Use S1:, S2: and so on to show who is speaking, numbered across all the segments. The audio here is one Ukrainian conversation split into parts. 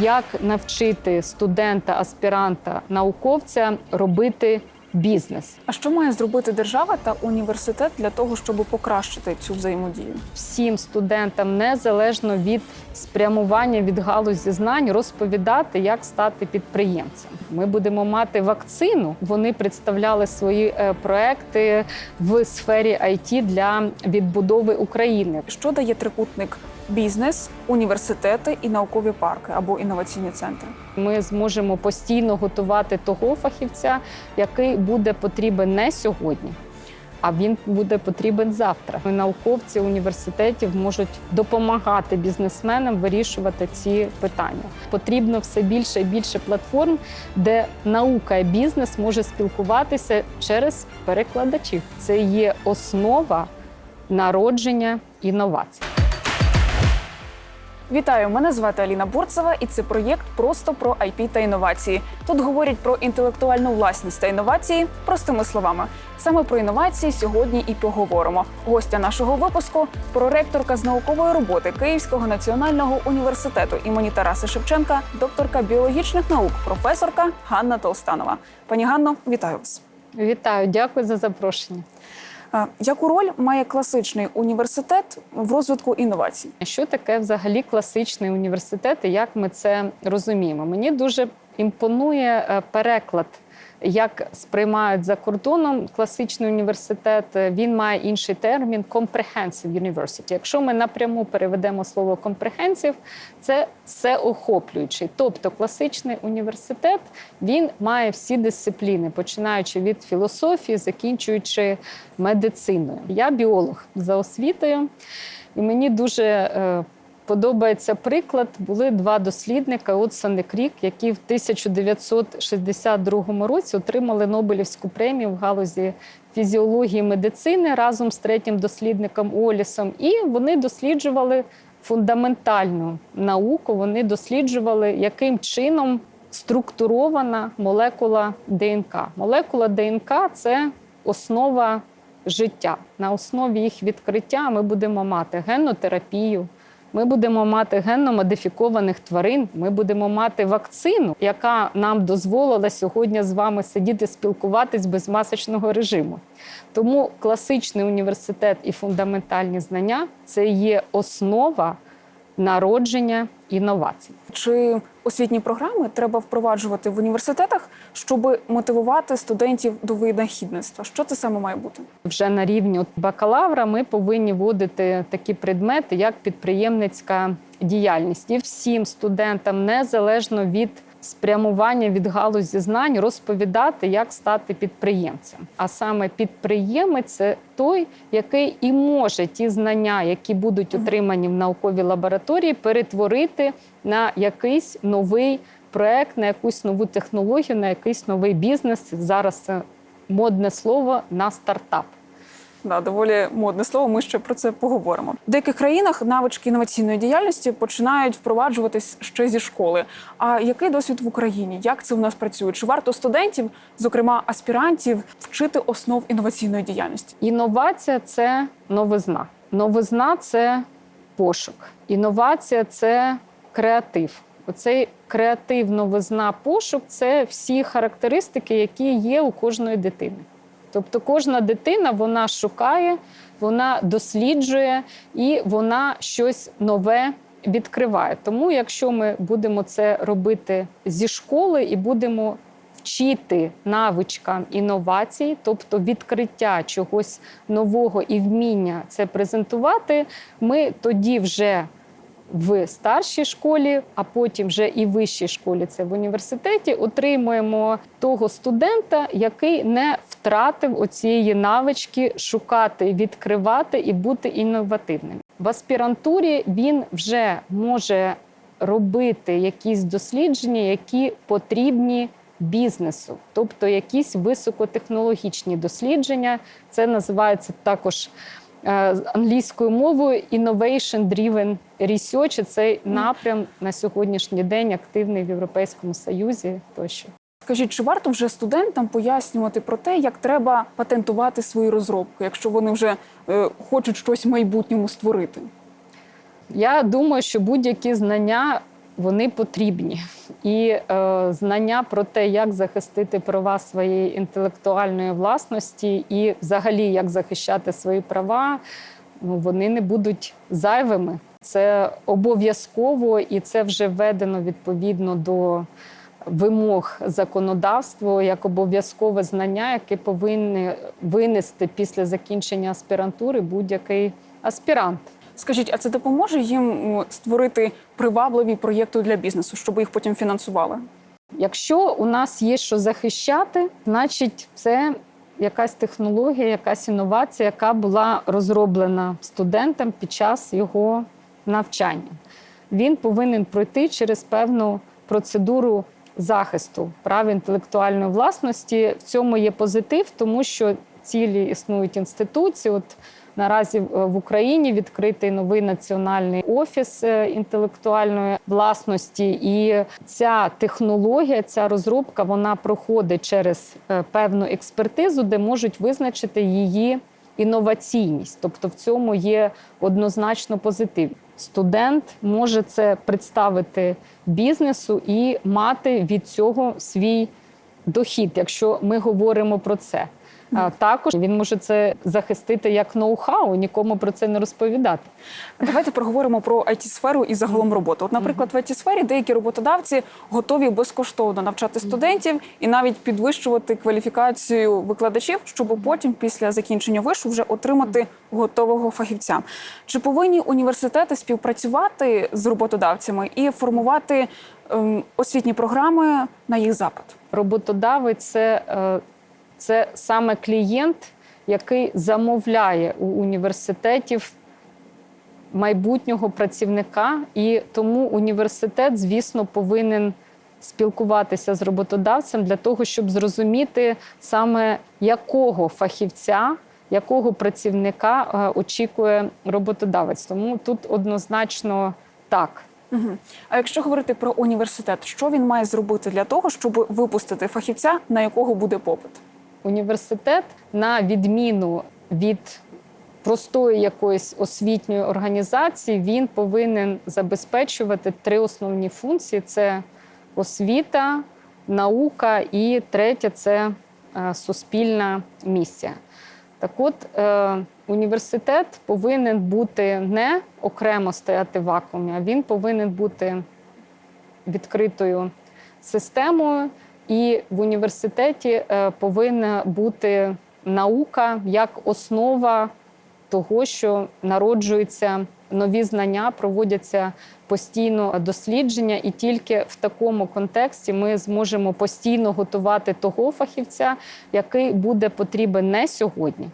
S1: як навчити студента, аспіранта, науковця робити бізнес.
S2: А що має зробити держава та університет для того, щоб покращити цю взаємодію?
S1: всім студентам, незалежно від спрямування від галузі знань, розповідати, як стати підприємцем. Ми будемо мати вакцину. Вони представляли свої е, проекти в сфері IT для відбудови України.
S2: Що дає трикутник бізнес, університети і наукові парки або інноваційні центри?
S1: Ми зможемо постійно готувати того фахівця, який буде потрібен не сьогодні. А він буде потрібен завтра. Науковці університетів можуть допомагати бізнесменам вирішувати ці питання. Потрібно все більше і більше платформ, де наука і бізнес може спілкуватися через перекладачів. Це є основа народження інновацій.
S2: Вітаю, мене звати Аліна Борцева, і це проєкт просто про IP та інновації. Тут говорять про інтелектуальну власність та інновації простими словами. Саме про інновації сьогодні і поговоримо. Гостя нашого випуску проректорка з наукової роботи Київського національного університету імені Тараса Шевченка, докторка біологічних наук, професорка Ганна Толстанова. Пані Ганно, вітаю вас.
S1: Вітаю, дякую за запрошення.
S2: Е, Яку роль має класичний університет в розвитку інновацій?
S1: Що таке взагалі класичний університет і як ми це розуміємо? Мені дуже імпонує е, переклад, як сприймають за кордоном класичний університет. Е, Він має інший термін comprehensive university. Якщо ми напряму переведемо слово comprehensive, це всеохоплюючий. Тобто класичний університет він має всі дисципліни, починаючи від філософії, закінчуючи медициною. Я біолог за освітою, і мені дуже е, подобається приклад. Були два дослідника Отсон і Крік, які в 1962 році отримали Нобелівську премію в галузі фізіології медицини разом з третім дослідником Олісом. І вони досліджували фундаментальну науку. Вони досліджували, яким чином структурована молекула ДНК. Молекула ДНК це основа життя. На основі їх відкриття ми будемо мати геннотерапію. Ми будемо мати генно модифікованих тварин. Ми будемо мати вакцину, яка нам дозволила сьогодні з вами сидіти спілкуватись без масочного режиму. Тому класичний університет і фундаментальні знання це є основа народження інновацій.
S2: Чи освітні програми треба впроваджувати в університетах, щоб мотивувати студентів до винахідництва? Що це саме має бути?
S1: Вже на рівні бакалавра ми повинні вводити такі предмети, як підприємницька діяльність, і всім студентам, незалежно від спрямування від галузі знань, розповідати, як стати підприємцем. А саме підприємець це той, який і може ті знання, які будуть отримані в науковій лабораторії, перетворити на якийсь новий проект, на якусь нову технологію, на якийсь новий бізнес. Зараз це модне слово на стартап.
S2: Да, доволі модне слово. Ми ще про це поговоримо. В деяких країнах навички інноваційної діяльності починають впроваджуватись ще зі школи. А який досвід в Україні? Як це в нас працює? Чи варто студентів, зокрема аспірантів, вчити основ інноваційної діяльності?
S1: Інновація це новизна. Новизна це пошук. Інновація це креатив. Оцей креатив, новизна, пошук це всі характеристики, які є у кожної дитини. Тобто кожна дитина вона шукає, вона досліджує і вона щось нове відкриває. Тому, якщо ми будемо це робити зі школи і будемо вчити навичкам інновацій, тобто відкриття чогось нового і вміння це презентувати, ми тоді вже в старшій школі, а потім вже і в вищій школі, це в університеті, отримуємо того студента, який не втратив оцієї навички шукати, відкривати і бути інновативним. В аспірантурі він вже може робити якісь дослідження, які потрібні бізнесу, тобто якісь високотехнологічні дослідження. Це називається також англійською мовою Innovation-Driven Research. Цей напрям на сьогоднішній день активний в Європейському Союзі тощо.
S2: Скажіть, чи варто вже студентам пояснювати про те, як треба патентувати свої розробки, якщо вони вже е, хочуть щось в майбутньому створити?
S1: Я думаю, що будь-які знання вони потрібні. І е, знання про те, як захистити права своєї інтелектуальної власності, і взагалі як захищати свої права, ну, вони не будуть зайвими. Це обов'язково і це вже введено відповідно до вимог законодавства як обов'язкове знання, яке повинні винести після закінчення аспірантури будь-який аспірант.
S2: Скажіть, а це допоможе їм створити привабливі проєкти для бізнесу, щоб їх потім фінансували?
S1: Якщо у нас є що захищати, значить це якась технологія, якась інновація, яка була розроблена студентом під час його навчання. Він повинен пройти через певну процедуру захисту прав інтелектуальної власності. В цьому є позитив, тому що цілі існують інституції. От Наразі е, в Україні відкритий новий національний офіс е, інтелектуальної власності, і ця технологія, ця розробка, вона проходить через е, певну експертизу, де можуть визначити її інноваційність. Тобто в цьому є однозначно позитив. Студент може це представити бізнесу і мати від цього свій дохід, якщо ми говоримо про це. А також він може це захистити як ноу-хау, нікому про це не розповідати.
S2: Давайте проговоримо про it сферу і загалом роботу. От, наприклад, в it сфері деякі роботодавці готові безкоштовно навчати студентів і навіть підвищувати кваліфікацію викладачів, щоб потім, після закінчення вишу, вже отримати готового фахівця. Чи повинні університети співпрацювати з роботодавцями і формувати ем, освітні програми на їх запит?
S1: Роботодавець це, е, це саме клієнт, який замовляє у університетів майбутнього працівника, і тому університет, звісно, повинен спілкуватися з роботодавцем для того, щоб зрозуміти саме якого фахівця, якого працівника е, очікує роботодавець. Тому тут однозначно так.
S2: Угу. А якщо говорити про університет, що він має зробити для того, щоб випустити фахівця, на якого буде попит?
S1: Університет, на відміну від простої якоїсь освітньої організації, він повинен забезпечувати три основні функції: це освіта, наука і третє це е, суспільна місія. Так от, е, університет повинен бути не окремо стояти в вакуумі, а він повинен бути відкритою системою, і в університеті е, повинна бути наука як основа того, що народжуються нові знання, проводяться постійно дослідження, і тільки в такому контексті ми зможемо постійно готувати того фахівця, який буде потрібен не сьогодні,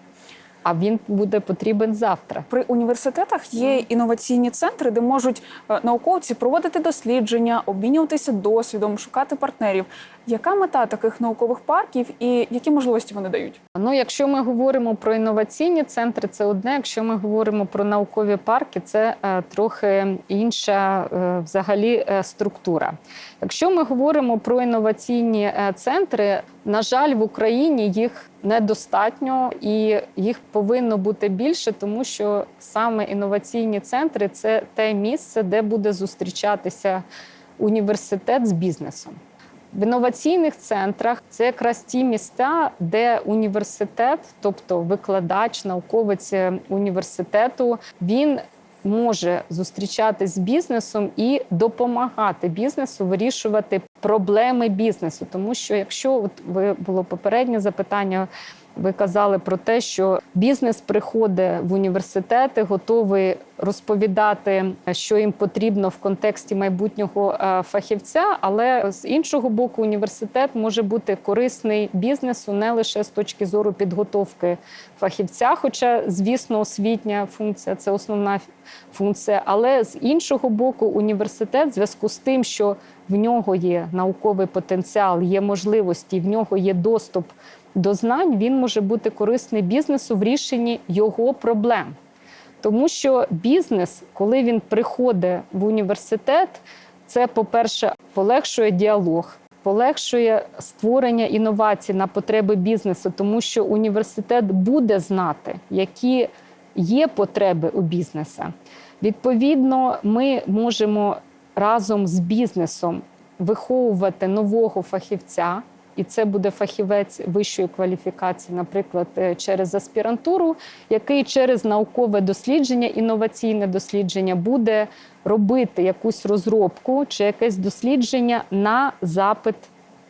S1: а він буде потрібен завтра.
S2: При університетах є інноваційні центри, де можуть е, науковці проводити дослідження, обмінюватися досвідом, шукати партнерів. Яка мета таких наукових парків і які можливості вони дають?
S1: Ну, якщо ми говоримо про інноваційні центри, це одне. Якщо ми говоримо про наукові парки, це е, трохи інша е, взагалі е, структура. Якщо ми говоримо про інноваційні е, центри, на жаль, в Україні їх недостатньо і їх повинно бути більше, тому що саме інноваційні центри це те місце, де буде зустрічатися університет з бізнесом. В інноваційних центрах це якраз ті місця, де університет, тобто викладач, науковець е, університету, він може зустрічатись з бізнесом і допомагати бізнесу вирішувати проблеми бізнесу. Тому що якщо от ви було попереднє запитання. Ви казали про те, що бізнес приходить в університети, готовий розповідати, що їм потрібно в контексті майбутнього е, фахівця. Але з іншого боку, університет може бути корисний бізнесу не лише з точки зору підготовки фахівця, хоча, звісно, освітня функція це основна функція. Але з іншого боку, університет, в зв'язку з тим, що в нього є науковий потенціал, є можливості, в нього є доступ до знань, він може бути корисний бізнесу в рішенні його проблем. Тому що бізнес, коли він приходить в університет, це, по-перше, полегшує діалог, полегшує створення інновацій на потреби бізнесу, тому що університет буде знати, які є потреби у бізнеса. Відповідно, ми можемо разом з бізнесом виховувати нового фахівця. І це буде фахівець вищої кваліфікації, наприклад, е, через аспірантуру, який через наукове дослідження, інноваційне дослідження буде робити якусь розробку чи якесь дослідження на запит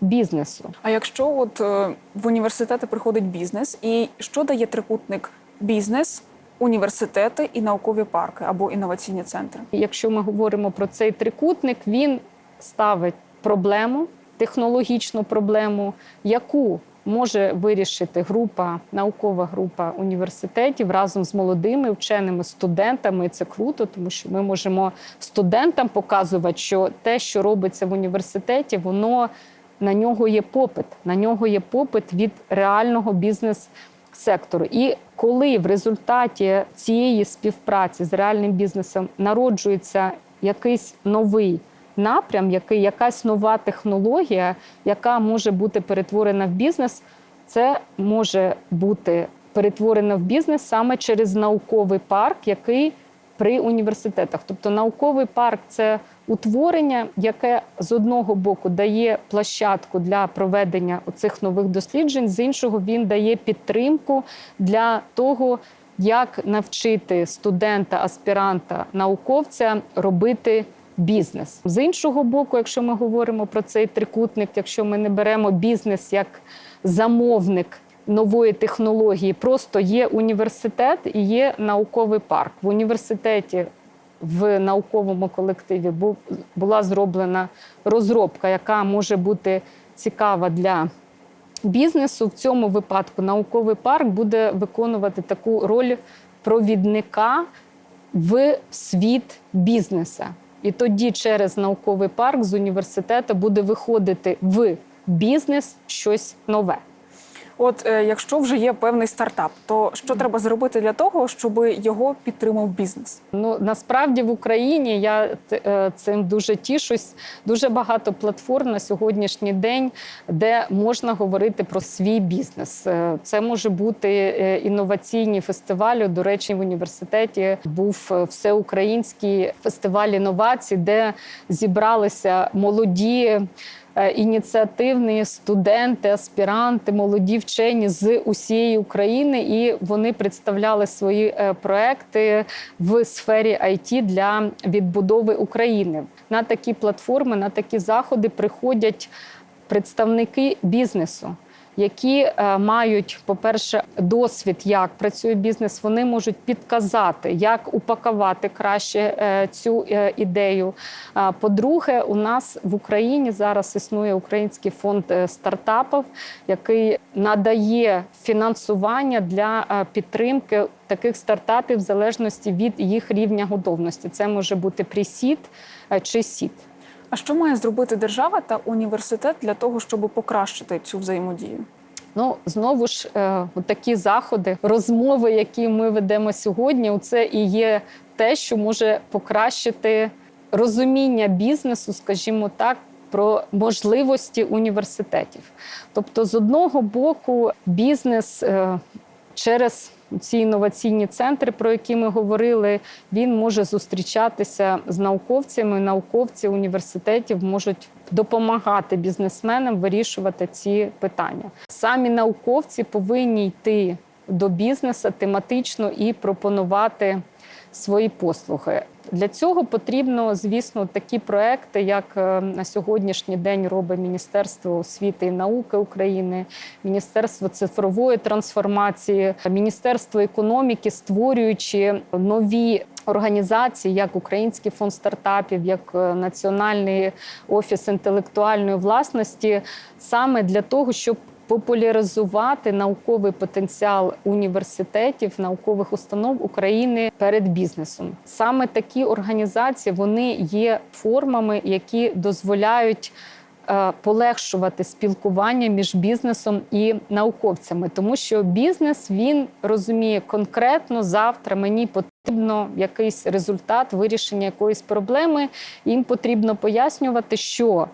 S1: бізнесу.
S2: А якщо от е, в університети приходить бізнес, і що дає трикутник бізнес, університети і наукові парки або інноваційні центри?
S1: Якщо ми говоримо про цей трикутник, він ставить проблему, технологічну проблему, яку може вирішити група, наукова група університетів разом з молодими вченими студентами. Це круто, тому що ми можемо студентам показувати, що те, що робиться в університеті, воно на нього є попит. На нього є попит від реального бізнес сектору. І коли в результаті цієї співпраці з реальним бізнесом народжується якийсь новий напрям, який, якась нова технологія, яка може бути перетворена в бізнес, це може бути перетворено в бізнес саме через науковий парк, який при університетах. Тобто науковий парк це утворення, яке з одного боку дає площадку для проведення цих нових досліджень, з іншого він дає підтримку для того, як навчити студента, аспіранта, науковця робити. Бізнес з іншого боку, якщо ми говоримо про цей трикутник, якщо ми не беремо бізнес як замовник нової технології, просто є університет і є науковий парк. В університеті в науковому колективі була зроблена розробка, яка може бути цікава для бізнесу. В цьому випадку науковий парк буде виконувати таку роль провідника в світ бізнеса. І тоді через науковий парк з університету буде виходити в бізнес щось нове.
S2: От е, якщо вже є певний стартап, то що треба зробити для того, щоб його підтримав бізнес?
S1: Ну насправді в Україні я е, цим дуже тішусь. Дуже багато платформ на сьогоднішній день, де можна говорити про свій бізнес. Е, Це може бути інноваційні фестивалі. До речі, в університеті був всеукраїнський фестиваль інновацій, де зібралися молоді. Е, Ініціативні студенти, аспіранти, молоді вчені з усієї України, і вони представляли свої е, проекти в сфері IT для відбудови України. На такі платформи, на такі заходи приходять представники бізнесу. Які е, мають, по-перше, досвід, як працює бізнес, вони можуть підказати, як упакувати краще е, цю е, ідею. По-друге, у нас в Україні зараз існує Український фонд стартапів, який надає фінансування для підтримки таких стартапів в залежності від їх рівня готовності. Це може бути пресід е, чи сід.
S2: А що має зробити держава та університет для того, щоб покращити цю взаємодію?
S1: Ну знову ж е, такі заходи, розмови, які ми ведемо сьогодні, це і є те, що може покращити розуміння бізнесу, скажімо так. Про можливості університетів, тобто, з одного боку, бізнес е, через ці інноваційні центри, про які ми говорили, він може зустрічатися з науковцями. Науковці університетів можуть допомагати бізнесменам вирішувати ці питання. Самі науковці повинні йти до бізнесу тематично і пропонувати свої послуги. Для цього потрібно, звісно, такі проекти, як е, на сьогоднішній день робить Міністерство освіти і науки України, Міністерство цифрової трансформації, Міністерство економіки, створюючи нові організації, як Український фонд стартапів, як е, Національний офіс інтелектуальної власності, саме для того, щоб популяризувати науковий потенціал університетів, наукових установ України перед бізнесом. Саме такі організації вони є формами, які дозволяють. е, Полегшувати спілкування між бізнесом і науковцями, тому що бізнес він розуміє конкретно завтра мені потрібно якийсь результат вирішення якоїсь проблеми. Їм потрібно пояснювати, що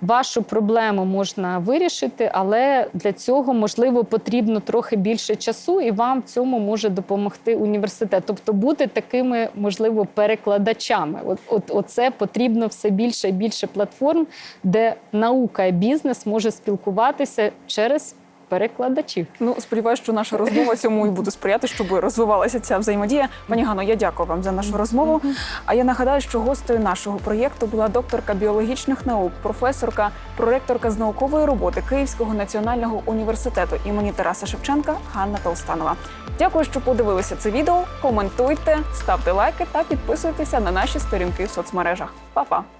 S1: вашу проблему можна вирішити, але для цього можливо потрібно трохи більше часу, і вам в цьому може допомогти університет. Тобто бути такими, можливо, перекладачами. От, от оце потрібно все більше і більше платформ, де наука і бізнес може спілкуватися через перекладачів.
S2: Ну, сподіваюся, що наша розмова цьому і буде сприяти, щоб розвивалася ця взаємодія. Пані Гано, я дякую вам за нашу розмову. А я нагадаю, що гостею нашого проєкту була докторка біологічних наук, професорка, проректорка з наукової роботи Київського національного університету імені Тараса Шевченка Ганна Толстанова. Дякую, що подивилися це відео. Коментуйте, ставте лайки та підписуйтеся на наші сторінки в соцмережах. Па-па!